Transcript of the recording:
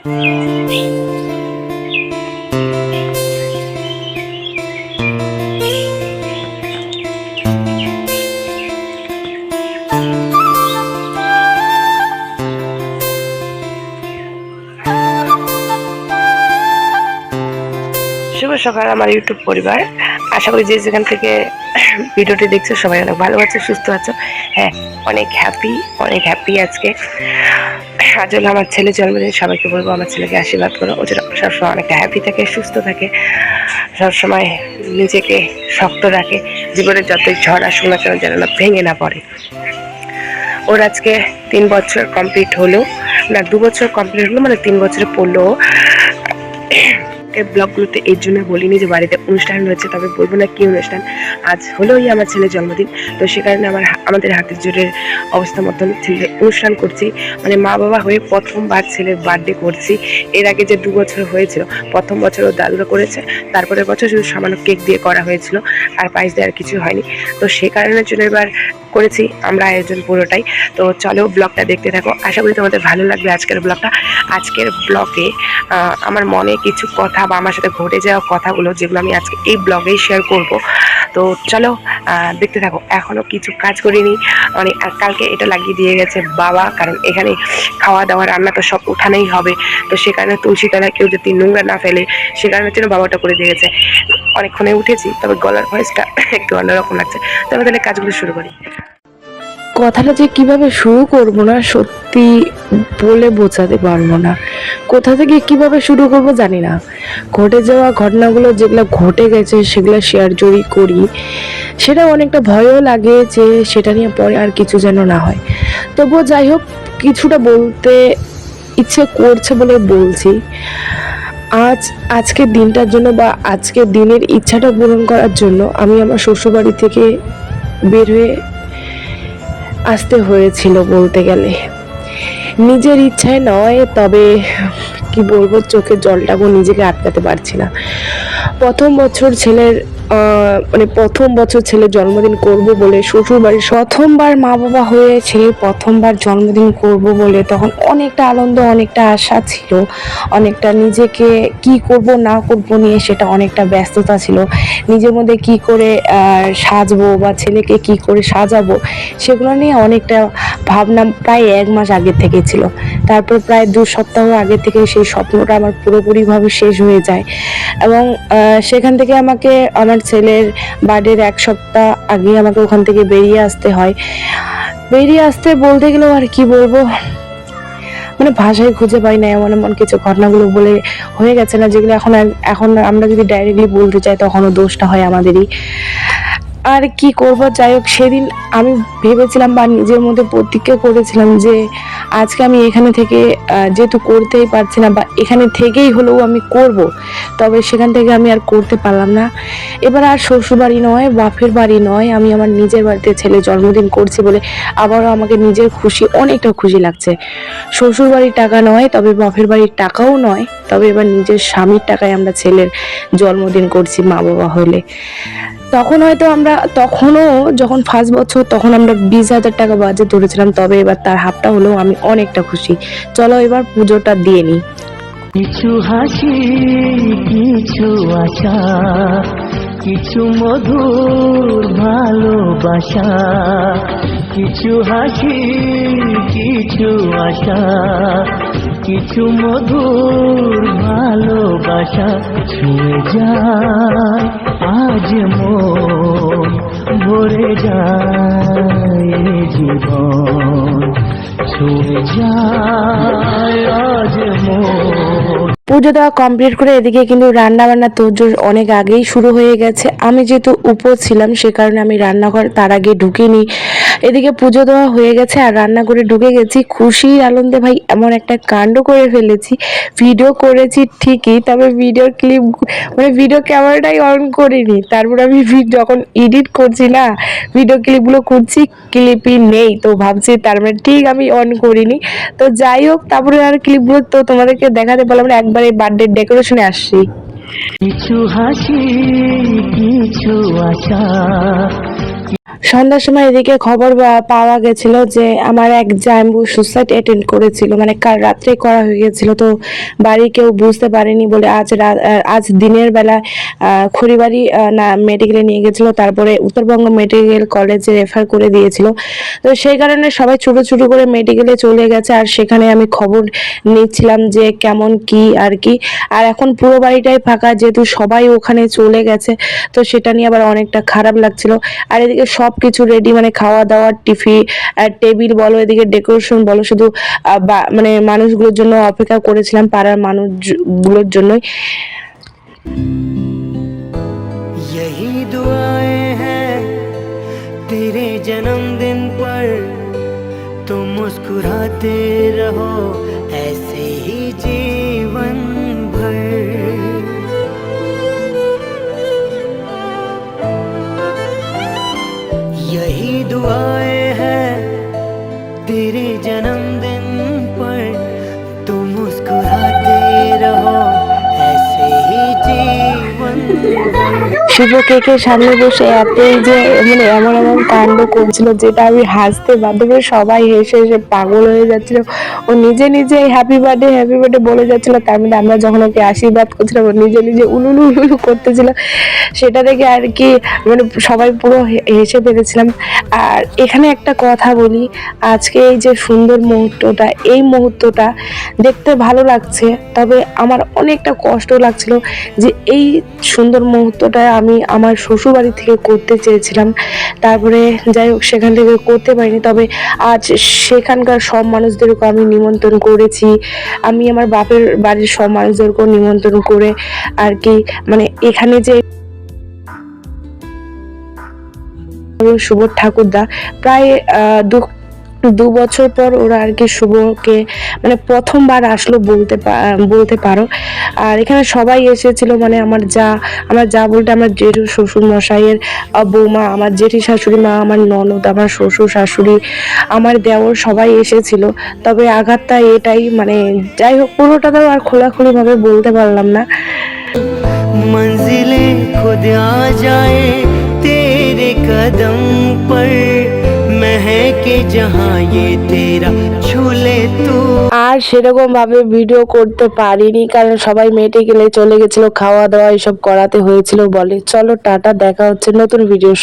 শুভ সকাল আমার ইউটিউব পরিবার। আশা করি যে যেখান থেকে ভিডিওটি দেখছ সবাই অনেক ভালো আছো, সুস্থ আছো। হ্যাঁ অনেক হ্যাপি অনেক হ্যাপি আজকে। আজ হলো আমার ছেলে জন্মদিন সবাইকে বলব, আমার ছেলেকে আশীর্বাদ করো। ও যেন সবসময় অনেকটা হ্যাপি থাকে, সুস্থ থাকে, সবসময় নিজেকে শক্ত রাখে, জীবনের যতই ঝড় আসুক না কেন যেন না ভেঙে না পড়ে। ওর আজকে তিন বছর কমপ্লিট হলো, না, দু বছর কমপ্লিট হলো মানে তিন বছরে পড়ল ও। ব্লগগুলোতে এর জন্য বলিনি যে বাড়িতে অনুষ্ঠান রয়েছে, তবে বলব না কি অনুষ্ঠান। আজ হলোই আমার ছেলের জন্মদিন, তো সে কারণে আমার আমাদের হাতের জোরের অবস্থা মতন ছেলে অনুষ্ঠান করছি। মানে মা বাবা হয়ে প্রথমবার ছেলের বার্থডে করছি। এর আগে যে দু বছর হয়েছিল, প্রথম বছর ও দাদুরা করেছে, তারপরের বছর শুধু সামান্য কেক দিয়ে করা হয়েছিল, আর পায়েস দেওয়ার কিছু হয়নি। তো সে কারণের জন্য এবার করেছি, আমরা আয়োজন পুরোটাই। তো চলো ব্লগটা দেখতে থাকো। আশা করি তোমাদের ভালো লাগবে আজকের ব্লগটা। আজকের ব্লগে আমার মনে কিছু কথা বা আমার সাথে ঘটে যাওয়া কথাগুলো যেগুলো আমি আজকে এই ব্লগেই শেয়ার করব। তো চলো দেখতে থাকো। এখনও কিছু কাজ করিনি। মানে কালকে এটা লাগিয়ে দিয়ে গেছে বাবা, কারণ এখানে খাওয়া দাওয়া, রান্না তো সব উঠানেই হবে। তো সে কারণে তুলসী তলায় কেউ যদি নোংরা না ফেলে, সে কারণের জন্য বাবাটা করে দিয়ে গেছে। অনেকক্ষণে উঠেছি, তবে গলার ভয়েসটা একটু অন্যরকম লাগছে। তবে তাহলে কাজগুলো শুরু করি। কথাটা যে কীভাবে শুরু করব না, সত্যি বলে বোঝাতে পারব না। কোথা থেকে কীভাবে শুরু করব জানি না। ঘটে যাওয়া ঘটনাগুলো যেগুলো ঘটে গেছে, সেগুলো শেয়ার যদি করি, সেটা অনেকটা ভয়ও লাগে যে সেটা নিয়ে পরে আর কিছু যেন না হয়। তবুও যাই হোক, কিছুটা বলতে ইচ্ছে করছে বলে বলছি। আজ আজকের দিনটার জন্য বা আজকের দিনের ইচ্ছাটা পূরণ করার জন্য আমি আমার শ্বশুরবাড়ি থেকে বের হয়ে আসতে হয়েছিল বলতে গেলে। নিজের ইচ্ছায় নয়, তবে কি বলব, চোখের জলটাকেও নিজেকে আটকাতে পারছি না। প্রথম বছর ছেলের মানে প্রথম বছর ছেলের জন্মদিন করব বলে শ্বশুর বাড়ির প্রথমবার মা বাবা হয়ে ছেলের প্রথমবার জন্মদিন করব বলে তখন অনেকটা আনন্দ, অনেকটা আশা ছিল। অনেকটা নিজেকে কি করব, না করব নিয়ে সেটা অনেকটা ব্যস্ততা ছিল। নিজের মধ্যে কি করে সাজবো বা ছেলেকে কি করে সাজাবো সেগুলো নিয়ে অনেকটা ভাবনা প্রায় এক মাস আগে থেকে ছিল। তারপর প্রায় দু সপ্তাহ আগে থেকে সেই স্বপ্নটা আমার পুরোপুরিভাবে শেষ হয়ে যায়। এবং সেখান থেকে আমাকে আমার ছেলের বার্থডের এক সপ্তাহ আগে আমাকে ওখান থেকে বেরিয়ে আসতে হয়। বেরিয়ে আসতে বলতে গেলেও আর কি বলব? মানে ভাষায় খুঁজে পাই না, এমন এমন কিছু ঘটনাগুলো বলে হয়ে গেছে না, যেগুলো এখন এখন আমরা যদি ডাইরেক্টলি বলতে চাই, তখনও দোষটা হয় আমাদেরই। আর কি করব? যাই হোক, সেদিন আমি ভেবেছিলাম বা নিজের মধ্যে প্রতিজ্ঞা করেছিলাম যে আজকে আমি এখানে থেকে যেহেতু করতেই পারছি না বা এখানে থেকেই হলেও আমি করব, তবে সেখান থেকে আমি আর করতে পারলাম না। এবার আর শ্বশুর বাড়ি নয়, বাপের বাড়ি নয়, আমি আমার নিজের বাড়িতে ছেলে জন্মদিন করছি বলে আবারও আমাকে নিজের খুশি, অনেকটা খুশি লাগছে। শ্বশুর বাড়ির টাকা নয়, তবে বাপের বাড়ির টাকাও নয়, তবে এবার নিজের স্বামীর টাকায় আমরা ছেলের জন্মদিন করছি মা বাবা হলে। তখন হয়তো আমরা, তখনও যখন ফার্স্ট বছর, তখন আমরা বিশ হাজার টাকা বাজেট ধরেছিলাম, তবে এবার তার হাফটা হলেও আমি অনেকটা খুশি। চলো এবার পুজোটা দিয়ে নিই। কিছু হাসি, কিছু আশা, কিছু মধুর ভালোবাসা, কিছু হাসি, কিছু আশা কিছু মধুর ভালোবাসা ছুঁয়ে যায়, আজ মন ভরে যায় জীবন, ছুঁয়ে যায় আজ মন। পুজো দেওয়া কমপ্লিট করে এদিকে কিন্তু রান্না বান্না তোর অনেক আগেই শুরু হয়ে গেছে। আমি যেহেতু উপর ছিলাম, সে কারণে আমি রান্নাঘর তার আগে ঢুকিনি। এদিকে পুজো দেওয়া হয়ে গেছে আর রান্না করে ঢুকে গেছি। খুশির আনন্দে ভাই এমন একটা কাণ্ড করে ফেলেছি। ভিডিও করেছি ঠিকই, তবে ভিডিও ক্লিপ মানে ভিডিও ক্যামেরাটাই অন করিনি। তারপর আমি যখন এডিট করছি না, ভিডিও ক্লিপগুলো করছি, ক্লিপই নেই। তো ভাবছি তার মানে ঠিক আমি অন করিনি। তো যাই হোক, তারপরে আর ক্লিপগুলো তো তোমাদেরকে দেখাতে পারলাম না, একবার এই বার্থডে ডেকোরেশনে আসছি। কিছু হাসি, কিছু আশা সন্ধ্যার সময় এদিকে খবর পাওয়া গেছিল যে আমার এক জাম্বু সুসাইড অ্যাটেন্ড করেছিল মানে কাল রাত্রে করা হয়ে গেছিল। তো বাড়ি কেউ বুঝতে পারেনি বলে আজ আজ দিনের বেলা খড়িবাড়ি না মেডিকেলে নিয়ে গেছিল। তারপরে উত্তরবঙ্গ মেডিকেল কলেজে রেফার করে দিয়েছিল। তো সেই কারণে সবাই ছোটো ছোটো করে মেডিকেলে চলে গেছে আর সেখানে আমি খবর নিচ্ছিলাম যে কেমন কি আর কি। আর এখন পুরো বাড়িটাই ফাঁকা, যেহেতু সবাই ওখানে চলে গেছে, তো সেটা নিয়ে আবার অনেকটা খারাপ লাগছিল। আর এদিকে সব কিছু রেডি মানে খাওয়া দাওয়া টিফি টেবিল বলো এদিকে ডেকোরেশন বলো শুধু আহ, বা- মানে মানুষগুলোর জন্য অপেক্ষা করেছিলাম পাড়ার মানুষগুলোর জন্যই यही दुआएं हैं तेरे जन्मदिन पर तुम मुस्कुराते रहो ऐसे ही जीवन यही শুভ কেকের সামনে বসে এতই যে মানে এমন এমন কাণ্ড করছিল যেটা আমি হাসতে বাধ্য করে সবাই হেসে হেসে পাগল হয়ে যাচ্ছিল। ও নিজে নিজে হ্যাপি বার্থডে হ্যাপি বার্থডে বলে যাচ্ছিল। তার মধ্যে আমরা যখন ওকে আশীর্বাদ করছিলাম, ও নিজে নিজে উলুলু উলুলু করতেছিল। সেটা দেখে আর কি মানে সবাই পুরো হেসে পেরেছিলাম আর এখানে একটা কথা বলি, আজকে এই যে সুন্দর মুহূর্তটা, এই মুহূর্তটা দেখতে ভালো লাগছে, তবে আমার অনেকটা কষ্ট লাগছিল যে এই সুন্দর মুহূর্তটা আমি আমার শ্বশুরবাড়ি থেকে করতে চেয়েছিলাম। তারপরে যাই হোক, সেখান থেকে করতে পারিনি। তবে আজ সেখানকার সব মানুষদেরকে আমি নিমন্ত্রণ করেছি। আমি আমার বাপের বাড়ির সব মানুষদেরকেও নিমন্ত্রণ করে আর কি মানে এখানে যে শুভ ঠাকুরদা, প্রায় দু দু বছর পর ওরা আর কি শুভকে মানে প্রথমবার আসলো বলতে পা- বলতে পারো আর এখানে সবাই এসেছিল মানে আমার যা আমার যা বলতে আমার জেঠু শ্বশুর মশাইয়ের আহ, বৌমা আমার জেঠি শাশুড়ি মা আমার ননদ আমার শ্বশুর শাশুড়ি আমার দেওর সবাই এসেছিল তবে আঘাতটা এটাই মানে যাই হোক পুরোটা তো আর খোলাখুলি ভাবে বলতে পারলাম না मंजिलें खुद आ जाए तेरे कदम पर महके जहाँ ये तेरा झूले तू আর সেরকম ভাবে ভিডিও করতে পারিনি কারণ সবাই মেডিকেলে চলে গেছিল খাওয়া দাওয়া এসব করাতে হয়েছিল বলে চলো টাটা দেখা হচ্ছে নতুন ভিডিও